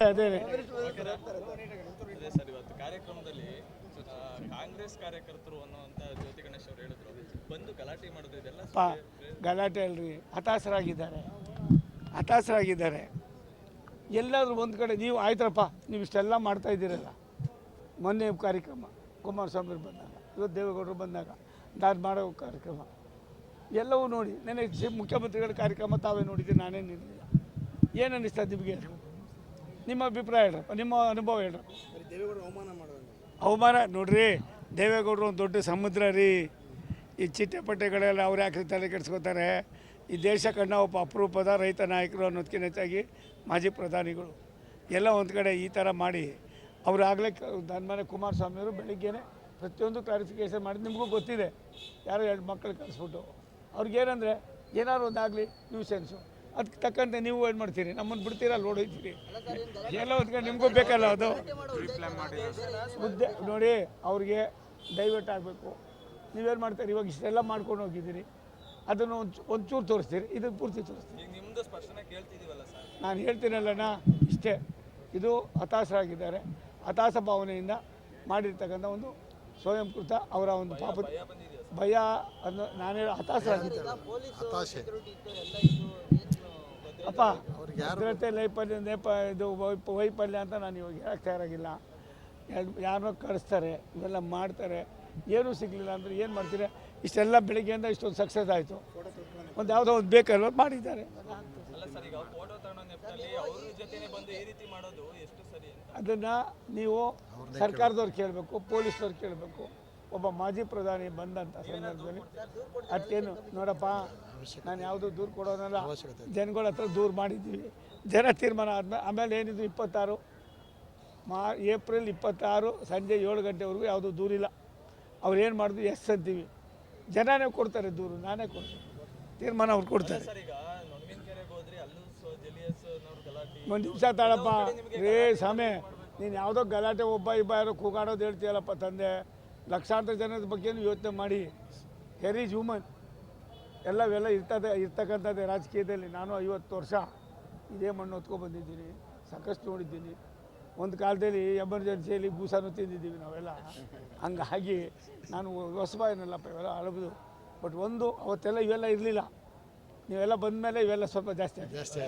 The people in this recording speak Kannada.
ಅದೇ ಅದೇ. ಸರ್ ಇವತ್ತು ಕಾರ್ಯಕ್ರಮದಲ್ಲಿ ಕಾಂಗ್ರೆಸ್ ಕಾರ್ಯಕರ್ತರು ಅನ್ನುವಂತ ಜ್ಯೋತಿ ಗಣೇಶ್ ಅವರು ಹೇಳಿದ್ರು. ಬಂದು ಗಲಾಟೆ ಮಾಡೋದು ಇದೆಲ್ಲ ಗಲಾಟೆ ಅಲ್ರಿ. ಹತಾಶರಾಗಿದ್ದಾರೆ. ಹತಾಶರಾಗಿದ್ದಾರೆ. ಎಲ್ಲಾದರೂ ಒಂದು ಕಡೆ ನೀವು ಆಯ್ತಪ್ಪ ನೀವು ಇಷ್ಟೆಲ್ಲ ಮಾಡ್ತಾ ಇದ್ದೀರಲ್ಲ. ಮೊನ್ನೆ ಕಾರ್ಯಕ್ರಮ ಕುಮಾರಸ್ವಾಮಿ ಅವ್ರು ಬಂದಾಗ ಇವತ್ತು ದೇವೇಗೌಡರು ಬಂದಾಗ ನಾನು ಮಾಡೋ ಕಾರ್ಯಕ್ರಮ. ಎಲ್ಲವೂ ನೋಡಿ ನನಗೆ ಮುಖ್ಯಮಂತ್ರಿಗಳ ಕಾರ್ಯಕ್ರಮ ತಾವೇ ನೋಡಿದ್ದೀನಿ ನಾನೇನು ಇರಲಿಲ್ಲ ಏನು ಅನ್ನಿಸ್ತದೆ ನಿಮಗೆ ನಿಮ್ಮ ಅಭಿಪ್ರಾಯ ಹೇಳ್ರಿ. ನಿಮ್ಮ ಅನುಭವ ಹೇಳ್ರಿ. ಅವಮಾನ ನೋಡ್ರಿ ದೇವೇಗೌಡರು ಒಂದು ದೊಡ್ಡ ಸಮುದ್ರ ರೀ. ಈ ಚಿಟ್ಟೆಪಟ್ಟೆಗಳೆಲ್ಲ ಅವ್ರು ಯಾಕೆ ತಲೆ ಕೆಡಿಸ್ಕೋತಾರೆ? ಈ ದೇಶ ಕಣ್ಣ ಒಬ್ಬ ಅಪರೂಪದ ರೈತ ನಾಯಕರು ಅನ್ನೋದಕ್ಕಿಂತ ಹೆಚ್ಚಾಗಿ ಮಾಜಿ ಪ್ರಧಾನಿಗಳು. ಎಲ್ಲ ಒಂದು ಕಡೆ ಈ ಥರ ಮಾಡಿ. ಅವರು ಆಗಲೇ ನನ್ನ ಮನೆ ಕುಮಾರಸ್ವಾಮಿ ಅವರು ಬೆಳಿಗ್ಗೆನೆ ಪ್ರತಿಯೊಂದು ಕ್ಲಾರಿಫಿಕೇಷನ್ ಮಾಡಿ ನಿಮಗೂ ಗೊತ್ತಿದೆ. ಯಾರೋ ಎರಡು ಮಕ್ಕಳು ಕಳಿಸ್ಬಿಟ್ಟು. ಅವ್ರಿಗೇನಂದರೆ ಏನಾದ್ರು ಒಂದಾಗಲಿ ನ್ಯೂಸೆನ್ಸು ಅದಕ್ಕೆ ತಕ್ಕಂತೆ ನೀವು ಏನು ಮಾಡ್ತೀರಿ. ನಮ್ಮನ್ನು ಬಿಡ್ತೀರಾ? ಲೋಡ್ ಓಡೋಯ್ತೀರಿ ಎಲ್ಲ ಹೊತ್ಕೊಂಡು ಕಡೆ ನಿಮಗೂ ಬೇಕಲ್ಲ ಅದು? ಮುದ್ದೆ ನೋಡಿ ಅವ್ರಿಗೆ ಡೈವರ್ಟ್ ಆಗಬೇಕು. ನೀವೇನು ಮಾಡ್ತೀರಿ? ಇವಾಗ ಇಷ್ಟೆಲ್ಲ ಮಾಡ್ಕೊಂಡು ಹೋಗಿದ್ದೀರಿ. ಅದನ್ನು ಒಂದು ಒಂಚೂರು ತೋರಿಸ್ತೀರಿ. ಇದನ್ನು ಪೂರ್ತಿ ತೋರಿಸ್ತೀರಿ. ಸ್ಪಷ್ಟನೆ ಸರ್? ನಾನು ಹೇಳ್ತೀನಲ್ಲಣ್ಣ ಇಷ್ಟೇ. ಇದು ಹತಾಶರಾಗಿದ್ದಾರೆ. ಹತಾಶ ಭಾವನೆಯಿಂದ ಮಾಡಿರ್ತಕ್ಕಂಥ ಒಂದು ಸ್ವಯಂಕೃತ ಅವರ ಒಂದು ಪಾಪ ಭಯ ಬಂದಿದೆಯಾ ಸರ್? ಭಯ ಅನ್ನೋ ನಾನು ಹೇಳೋ ಹತಾಶರಾಗಿದ್ದಾರೆ ಅಪ್ಪ ಭದ್ರತೆ ಲೈಪಲ್ಯ ನೇಪ ಇದು ವೈಪ ವೈಫಲ್ಯ ಅಂತ ನಾನು ಇವಾಗ ಹೇಳಕ್ಕೆ ತಯಾರಾಗಿಲ್ಲ. ಯಾರನ್ನೋ ಕಳಿಸ್ತಾರೆ ಇವೆಲ್ಲ ಮಾಡ್ತಾರೆ. ಏನೂ ಸಿಗಲಿಲ್ಲ ಅಂದರೆ ಏನು ಮಾಡ್ತೀರಾ? ಇಷ್ಟೆಲ್ಲ ಬೆಳಿಗ್ಗೆಯಿಂದ ಇಷ್ಟೊಂದು ಸಕ್ಸಸ್ ಆಯಿತು. ಒಂದು ಯಾವುದೋ ಒಂದು ಬೇಕಲ್ಲ ಮಾಡಿದ್ದಾರೆ. ಅಲ್ಲ ಸರ್ ಈಗ ಫೋಟೋ ತಗೊಳ್ಳೋ ನೆಪದಲ್ಲಿ ಅವ್ರ ಜೊತೆನೆ ಬಂದು ಈ ರೀತಿ ಮಾಡೋದು ಎಷ್ಟು ಸರಿ ಅಂತ? ಅದನ್ನು ನೀವು ಸರ್ಕಾರದವ್ರು ಕೇಳಬೇಕು ಪೊಲೀಸ್ನವ್ರು ಕೇಳಬೇಕು. ಒಬ್ಬ ಮಾಜಿ ಪ್ರಧಾನಿ ಬಂದಂಥ ಸಂದರ್ಭದಲ್ಲಿ ಅದಕ್ಕೇನು ನೋಡಪ್ಪ. ನಾನು ಯಾವುದು ದೂರು ಕೊಡೋನಲ್ಲ ಜನಗಳ ಹತ್ರ ದೂರು ಮಾಡಿದ್ದೀವಿ ಜನ ತೀರ್ಮಾನ ಆದ್ಮೇಲೆ ಆಮೇಲೆ ಏನಿದು ಇಪ್ಪತ್ತಾರು? ಮಾ ಏಪ್ರಿಲ್ ಇಪ್ಪತ್ತಾರು ಸಂಜೆ ಏಳು ಗಂಟೆವರೆಗೂ ಯಾವುದೂ ದೂರಿಲ್ಲ ಅವ್ರು ಏನು ಮಾಡಿದ್ರು ಎಸ್ ಅಂತೀವಿ. ಜನನೇ ಕೊಡ್ತಾರೆ ದೂರು ನಾನೇ ಕೊಡ್ತೀನಿ. ತೀರ್ಮಾನ ಅವ್ರು ಕೊಡ್ತಾರೆ. ಸರ್ ಈಗ ನೊಣವಿನ ಕೆರೆಗೆ ಹೋದ್ರಿ ಅಲ್ಲೂ ಜೆಲಿಯಸ್ ಅನ್ನೋರು ಗಲಾಟೆ. ಒಂದು ನಿಮಿಷ ತಾಳಪ್ಪ. ರೇ ಸ್ವಾಮಿ ನೀನು ಯಾವುದೋ ಗಲಾಟೆ ಒಬ್ಬ ಇಬ್ಬ ಯಾರೋ ಕೂಗಾಡೋದು ಹೇಳ್ತೀಯಲ್ಲಪ್ಪ ತಂದೆ. ಲಕ್ಷಾಂತರ ಜನದ ಬಗ್ಗೆನೂ ಯೋಚನೆ ಮಾಡಿ. ಹೆರ್ ಈಸ್ ಹ್ಯೂಮನ್ ಎಲ್ಲವೆಲ್ಲ ಇರ್ತದೆ, ಇರ್ತಕ್ಕಂಥದ್ದೇ ರಾಜಕೀಯದಲ್ಲಿ. ನಾನು ಐವತ್ತು ವರ್ಷ ಇದೇ ಮಣ್ಣು ಹೊತ್ಕೊ ಬಂದಿದ್ದೀನಿ, ಸಾಕಷ್ಟು ನೋಡಿದ್ದೀನಿ. ಒಂದು ಕಾಲದಲ್ಲಿ ಎಮರ್ಜೆನ್ಸಿಯಲ್ಲಿ ಭೂಸಾನು ತಿಂದಿದ್ದೀವಿ ನಾವೆಲ್ಲ. ಹಂಗಾಗಿ ನಾನು ಹೊಸಬಾಯಿನಲ್ಲಪ್ಪ, ಇವೆಲ್ಲ ಹಳಬದು. ಬಟ್ ಒಂದು, ಅವತ್ತೆಲ್ಲ ಇವೆಲ್ಲ ಇರಲಿಲ್ಲ. ನೀವೆಲ್ಲ ಬಂದ ಮೇಲೆ ಇವೆಲ್ಲ ಸ್ವಲ್ಪ ಜಾಸ್ತಿ ಜಾಸ್ತಿ